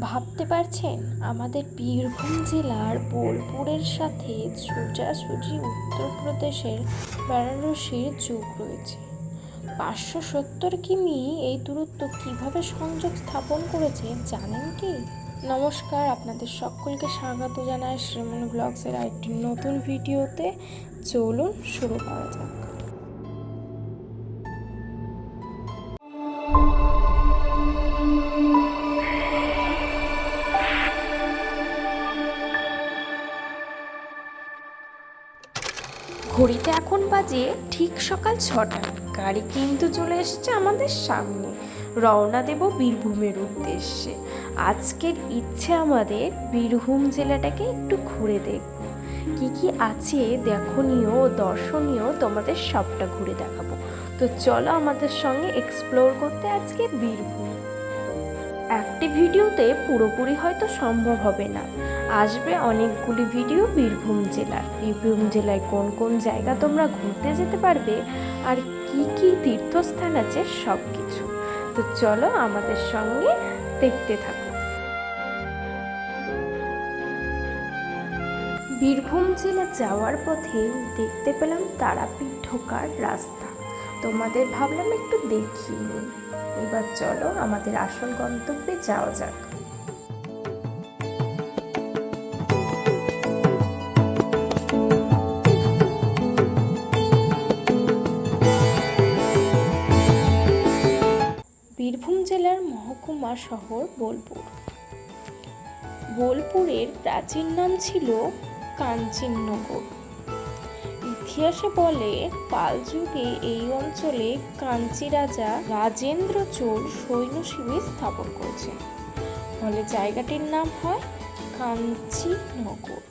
ভাবতে পারছেন? আমাদের বীরভূম জেলার বোলপুরের সাথে সোজাসুজি উত্তরপ্রদেশের বারাণসীর যোগ রয়েছে। পাঁচশো সত্তর কিমি এই দূরত্ব কীভাবে সংযোগ স্থাপন করেছে জানেন কি? নমস্কার, আপনাদের সকলকে স্বাগত জানায় শ্রীমন ব্লগসের আরেকটি নতুন ভিডিওতে। চলুন শুরু করা যাক। বাজে ঠিক সকাল ছটা। গাড়ি কিন্তু চলে এসছে আমাদের সামনে। রওনা দেব বীরভূমের উদ্দেশ্যে। আজকের ইচ্ছে আমাদের বীরভূম জেলাটাকে একটু ঘুরে দেখব। কি কি আছে দেখনীয়, দর্শনীয় তোমাদের সবটা ঘুরে দেখাবো। তো চলো আমাদের সঙ্গে এক্সপ্লোর করতে আজকে বীরভূম। একটি ভিডিওতে পুরোপুরি হয়তো সম্ভব হবে না। আসবে অনেকগুলি ভিডিও বীরভূম জেলার। বীরভূম জেলায় কোন কোন জায়গা তোমরা ঘুরতে যেতে পারবে আর কি কি তীর্থস্থান আছে সব কিছু তো চলো আমাদের সঙ্গে দেখতে থাকো। বীরভূম জেলা যাওয়ার পথে দেখতে পেলাম তারাপীঠ ঢোকার রাস্তা। তোমাদের ভাবলাম একটু দেখিয়ে নিই। এবার চলো আমাদের আসল গন্তব্যে যাওয়া যাক। বীরভূম জেলার মহকুমা শহর বোলপুর। বোলপুরের প্রাচীন নাম ছিল কাঞ্চননগর ইতিহাসে বলে পাল যুগে এই অঞ্চলে কাঞ্চি রাজা রাজেন্দ্র চোর সৈন্য শিবির স্থাপন করেছে ফলে জায়গাটির নাম হয় কাঞ্চীনগর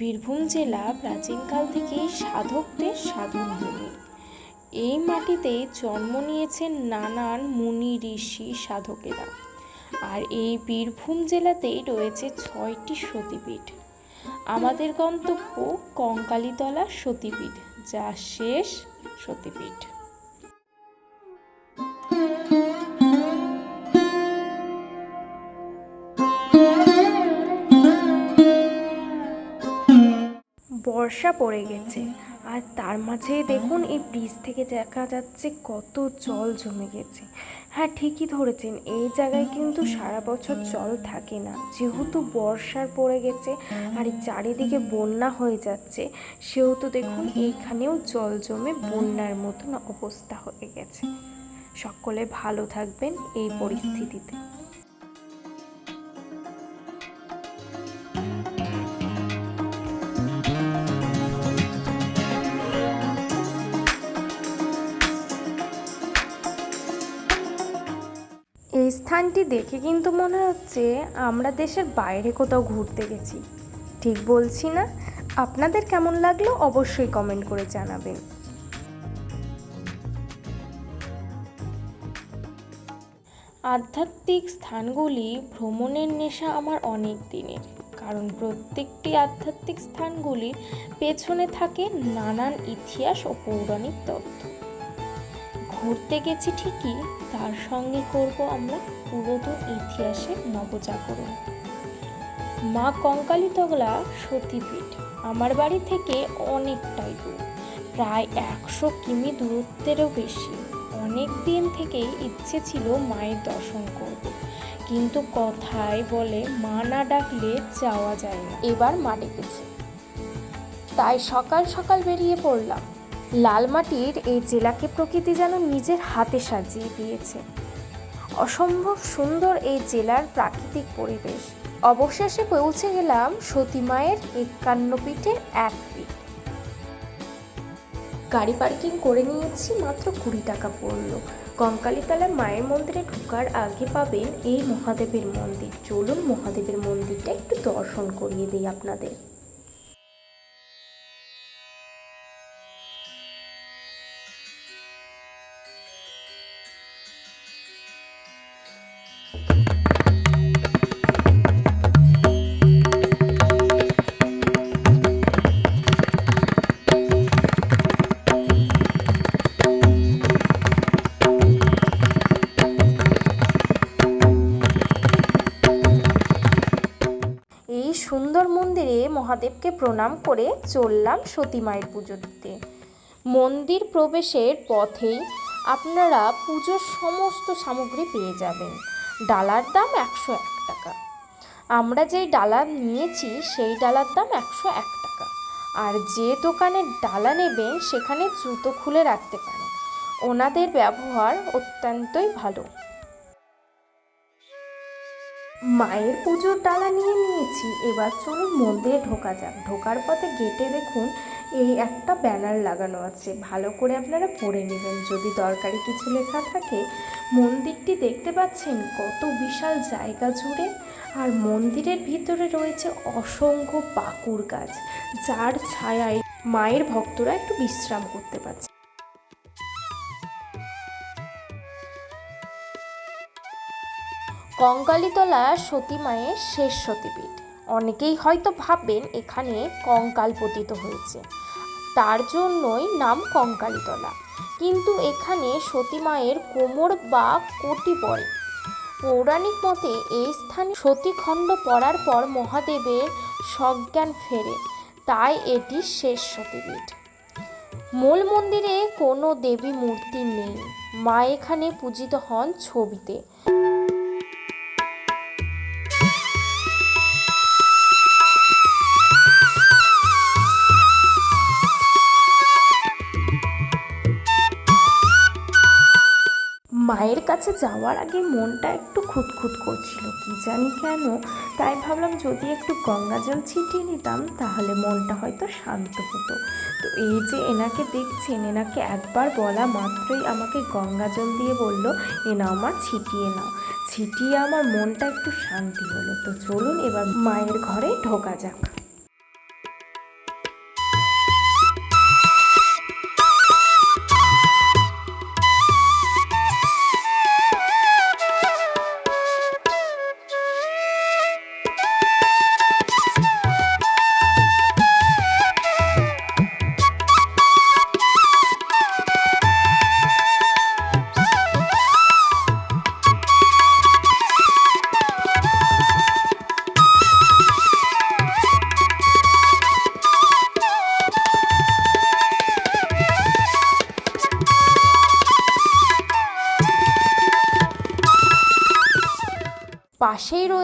বীরভূম জেলা প্রাচীনকাল থেকেই সাধকদের সাধন ভূমি। এই মাটিতে জন্ম নিয়েছেন নানান মুনি ঋষি সাধকেরা। আর এই বীরভূম জেলাতেই রয়েছে ছয়টি সতীপীঠ। আমাদের গন্তব্য কঙ্কালীতলা সতীপীঠ, যা শেষ সতীপীঠ। বর্ষা পড়ে গেছে। আর তার মাঝে দেখুন এই ব্রিজ থেকে দেখা যাচ্ছে কত জল জমে গেছে। হ্যাঁ ঠিকই ধরেছেন, এই জায়গায় কিন্তু সারা বছর জল থাকে না। যেহেতু বর্ষার পড়ে গেছে আর চারিদিকে বন্যা হয়ে যাচ্ছে, সেহেতু দেখুন এইখানেও জল জমে বন্যার মতন অবস্থা হয়ে গেছে। সকলে ভালো থাকবেন এই পরিস্থিতিতে। এই স্থানটি দেখে কিন্তু মনে হচ্ছে আমরা দেশের বাইরে কোথাও ঘুরতে গেছি। ঠিক বলছি না? আপনাদের কেমন লাগল অবশ্যই কমেন্ট করে জানাবেন। আধ্যাত্মিক স্থানগুলি ভ্রমণের নেশা আমার অনেক দিনের, কারণ প্রত্যেকটি আধ্যাত্মিক স্থানগুলির পেছনে থাকে নানান ইতিহাস ও পৌরাণিক তথ্য। ঘুরতে গেছি ঠিকই, তার সঙ্গে করব আমরা পুরাতন ইতিহাসের নবজাগরণ। মা কঙ্কালীতলা সতীপীঠ আমার বাড়ি থেকে অনেকটাই দূর, প্রায় একশো কিমি দূরত্বেরও বেশি। অনেক দিন থেকেই ইচ্ছে ছিল মায়ের দর্শন করব, কিন্তু কথায় বলে মা না ডাকলে যাওয়া যায় না। এবার মা ডেকেছে। তাই সকাল সকাল বেরিয়ে পড়লাম। লালমাটির এই জেলাকে প্রকৃতি যেন নিজের হাতে সাজিয়ে দিয়েছে। অসম্ভব সুন্দর এই জেলার প্রাকৃতিক পরিবেশ। অবশেষে পৌঁছে গেলাম সতী মায়ের একান্ন পিঠের এক পিঠ। গাড়ি পার্কিং করে নিয়েছি মাত্র কুড়ি টাকা পড়ল। কঙ্কালীতলা মায়ের মন্দিরে ঢোকার আগে পাবেন এই মহাদেবের মন্দির। চলুন মহাদেবের মন্দিরটা একটু দর্শন করিয়ে দিই আপনাদের। মহাদেবকে প্রণাম করে চললাম সতী মায়ের পুজো দিতে। মন্দির প্রবেশের পথেই আপনারা পুজোর সমস্ত সামগ্রী পেয়ে যাবেন। ডালার দাম একশো এক টাকা। আমরা যেই ডালা নিয়েছি, সেই ডালার দাম একশো এক টাকা। আর যে দোকানে ডালা নেবেন, সেখানে জুতো খুলে রাখতে পারেন। ওনাদের ব্যবহার অত্যন্তই ভালো। মায়ের পুজোর ডালা নিয়ে নিয়েছি। এবার চলুন মন্দিরে ঢোকা যাক। ঢোকার পথে গেটে দেখুন, এই একটা ব্যানার লাগানো আছে। ভালো করে আপনারা পড়ে নেবেন। যদি দরকারি কিছু লেখা থাকে, মন্দিরটি দেখতে পাচ্ছেন কত বিশাল জায়গা জুড়ে। আর মন্দিরের ভিতরে রয়েছে অসংখ্য পাকুর গাছ, যার ছায়ায় মায়ের ভক্তরা একটু বিশ্রাম করতে পারছে। কঙ্কালীতলা সতী মায়ের শেষ সতীপীঠ। অনেকেই হয়তো ভাববেন এখানে কঙ্কাল পতিত হয়েছে। তার জন্যই নাম কঙ্কালীতলা। কিন্তু এখানে সতী মায়ের কোমর বা কোটি পড়ে। পৌরাণিক মতে এই স্থানে সতীখণ্ড পড়ার পর মহাদেবের সজ্ঞান ফেরে। তাই এটি শেষ সতীপীঠ। মূল মন্দিরে কোনো দেবী মূর্তি নেই। মা এখানে পূজিত হন ছবিতে। মায়ের কাছে যাওয়ার আগে মনটা একটু খুঁতখুত করছিল, কি জানি কেন? তাই ভাবলাম যদি একটু গঙ্গা জল ছিটিয়ে নিতাম, তাহলে মনটা হয়তো শান্ত হতো। তো এই যে এনাকে দেখছেন, এনাকে একবার বলা মাত্রই আমাকে গঙ্গা জল দিয়ে বলল এনা আমার ছিটিয়ে নাও। ছিটিয়ে আমার মনটা একটু শান্তি হলো। তো চলুন এবার মায়ের ঘরে ঢোকা যাক।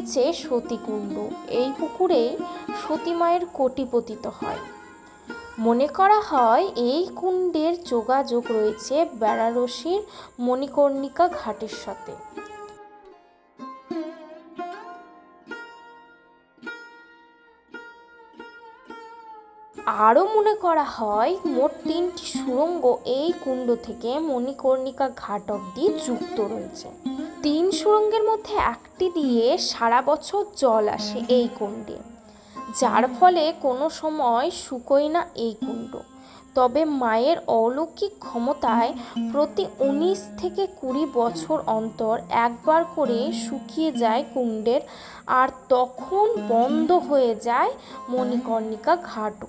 রয়েছে সতীকুণ্ড। এই পুকুরে সতী মায়ের কোটি পতিত হয়। মনে করা হয়, এই কুণ্ডের যোগাযোগ রয়েছে বেনারসির মণিকর্ণিকা ঘাটের সাথে। আরও মনে করা হয়, মোট তিনটি সুড়ঙ্গ এই কুণ্ড থেকে মণিকর্ণিকা ঘাট অব্দি যুক্ত রয়েছে। তিন সুড়ঙ্গের মধ্যে একটি দিয়ে সারা বছর জল আসে এই কুণ্ডে। যার ফলে কোনো সময় শুকোয় না এই কুণ্ড। তবে মায়ের অলৌকিক ক্ষমতায় প্রতি উনিশ থেকে কুড়ি বছর অন্তর একবার করে শুকিয়ে যায় কুণ্ডের, আর তখন বন্ধ হয়ে যায় মণিকর্ণিকা ঘাটও।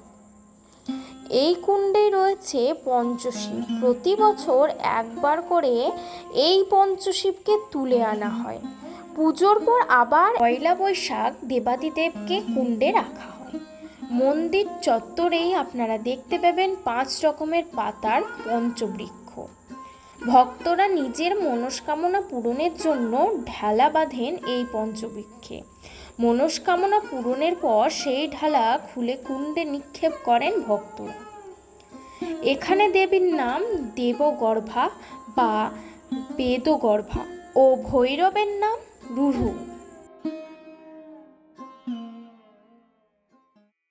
এই কুণ্ডেই রয়েছে পঞ্চশিব। প্রতি বছর একবার করে এই পঞ্চশিবকে তুলে আনা হয়। পুজোর পর আবার পয়লা বৈশাখ দেবাদিদেবকে কুণ্ডে রাখা হয়। মন্দির চত্বরেই আপনারা দেখতে পাবেন পাঁচ রকমের পাতার পঞ্চবৃক্ষ। ভক্তরা নিজের মনস্কামনা পূরণের জন্য ঢালা বাঁধেন এই পঞ্চবৃক্ষে। মনস্কামনা পূরণের পর সেই ঢালা খুলে কুণ্ডে নিক্ষেপ করেন ভক্তরা। এখানে দেবীর নাম দেবগর্ভা বা বেদগর্ভা ও ভৈরবের নাম রুরু।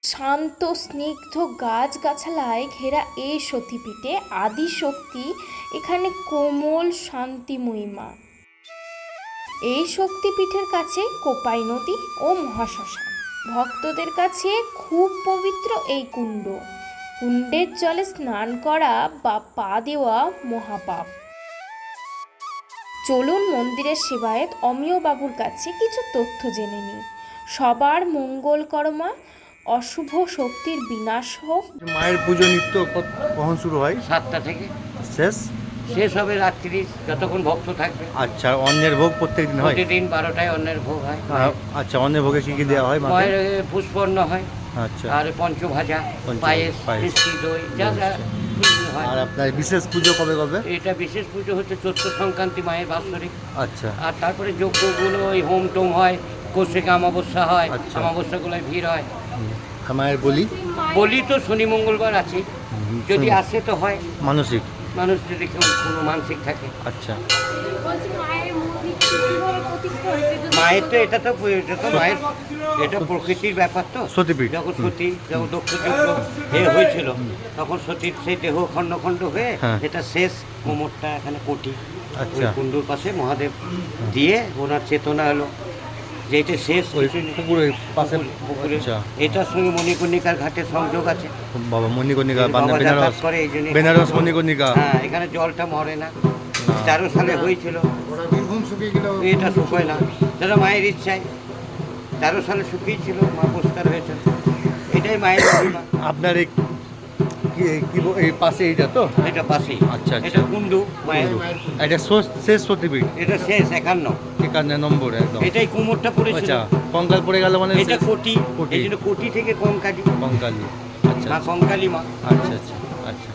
শান্ত, স্নিগ্ধ গাছগাছালায় ঘেরা এই সতীপীঠে আদি শক্তি এখানে কোমল শান্তিময়ী মা। এই শক্তিপীঠের কাছে কোপাই নদী ও মহাশ্মশান। ভক্তদের কাছে খুব পবিত্র এই কুণ্ড। কুণ্ডের জলে স্নান করা বা পা দেওয়া মহাপাপ। চলুন মন্দিরের সেবায়েত অমিয় বাবুর কাছে কিছু তথ্য জেনে নিই সবার মঙ্গল কর্মা অশুভ শক্তির বিনাশ হোক। মায়ের পুজো নিত্য কখন শুরু হয়? সাতটা থেকে। শেষ? শেষ হবে রাত্রি যতক্ষণ ভক্ত থাকবে। আচ্ছা অন্যের ভোগ প্রত্যেক দিন হয়? প্রতিদিন বারোটায় অন্যের ভোগ হয়। আচ্ছা অন্যের ভোগে কি কি দেওয়া হয় মায়ের এ, পুষ্পর্ণ হয় আচ্ছা। আর পঞ্চভাজা পঞ্চ- পায়েস। মিষ্টি দই যা যা হয়। আর আপনার বিশেষ পুজো কবে কবে? এটা বিশেষ পুজো হচ্ছে চৈত্র সংক্রান্তি মায়ের বাৎসরিক। আচ্ছা। আর তারপরে যজ্ঞগুলো ওই হোম টোম হয় কৌশিক অমাবস্যা হয় আচ্ছা। অমাবস্যাগুলোয় ভিড় হয়। মায়ের বলি? বলি তো শনি মঙ্গলবার আছে যদি আসে তো হয়। মানসিক। মানুষ যদি কোনো মানসিক থাকে। আচ্ছা। মায়ের তো এটা তো এটা তো মায়ের এটা প্রকৃতির ব্যাপার তো। সতীপীঠ। যখন সতী যখন দক্ষ যজ্ঞ এ হয়েছিল তখন সতীর সেই দেহ খণ্ড খণ্ড হয়ে হ্যাঁ। এটা শেষ কোমরটা এখানে কোটি। আচ্ছা। কুণ্ডুর পাশে মহাদেব দিয়ে ওনার চেতনা হলো যে এটা শেষ পুকুরের পাশে পুকুরে। আচ্ছা। এটার সঙ্গে মণিকর্ণিকার ঘাটে সংযোগ আছে। বাবা মণিকর্ণিকা বেনারস। করে এই জন্য। বেনারস মণিকর্ণিকা। হ্যাঁ এখানে জলটা মরে না। তেরো সালে হয়েছিল। এটা শুকোয় না। সেটা মায়ের ইচ্ছায়। তেরো সালে শুকিয়েছিল মা পরিষ্কার হয়েছে। এটাই মায়ের আপনার এই কি কি এই পাশে এইটা তো? এটা পাশেই। আচ্ছা, আচ্ছা। এটা কুণ্ডু মায়ের। এটা শেষ- শেষ সতীপীঠ এটা শেষ একান্ন। একান্ন নম্বর একদম। এটাই কুমোরটা পড়েছে আচ্ছা কঙ্কাল পড়ে গেল মানে এটা কোটি কোটি। এই জন্য কোটি থেকে কঙ্কালি। কঙ্কালি। আচ্ছা মা কঙ্কালি মা। আচ্ছা আচ্ছা আচ্ছা।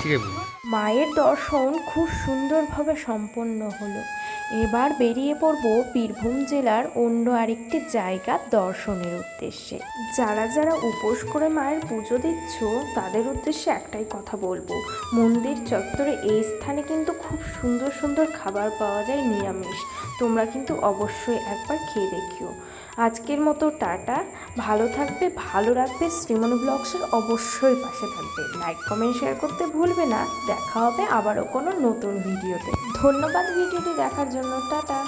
ঠিক আছে। মায়ের দর্শন খুব সুন্দরভাবে সম্পন্ন হলো। এবার বেরিয়ে পড়ব বীরভূম জেলার অন্য আরেকটি জায়গা দর্শনের উদ্দেশ্যে। যারা যারা উপোস করে মায়ের পুজো দিচ্ছ, তাদের উদ্দেশ্যে একটাই কথা বলব। মন্দির চত্বরে এই স্থানে কিন্তু খুব সুন্দর সুন্দর খাবার পাওয়া যায় নিরামিষ। তোমরা কিন্তু অবশ্যই একবার খেয়ে দেখিও। আজকের মতো টাটা। ভালো থাকবে, ভালো রাখবে। শ্রীমণি ব্লগসের অবশ্যই পাশে থাকবে। লাইক, কমেন্ট, শেয়ার করতে ভুলবে না। দেখা হবে আবারও কোনো নতুন ভিডিওতে। ধন্যবাদ ভিডিওটি দেখার জন্য টাটা।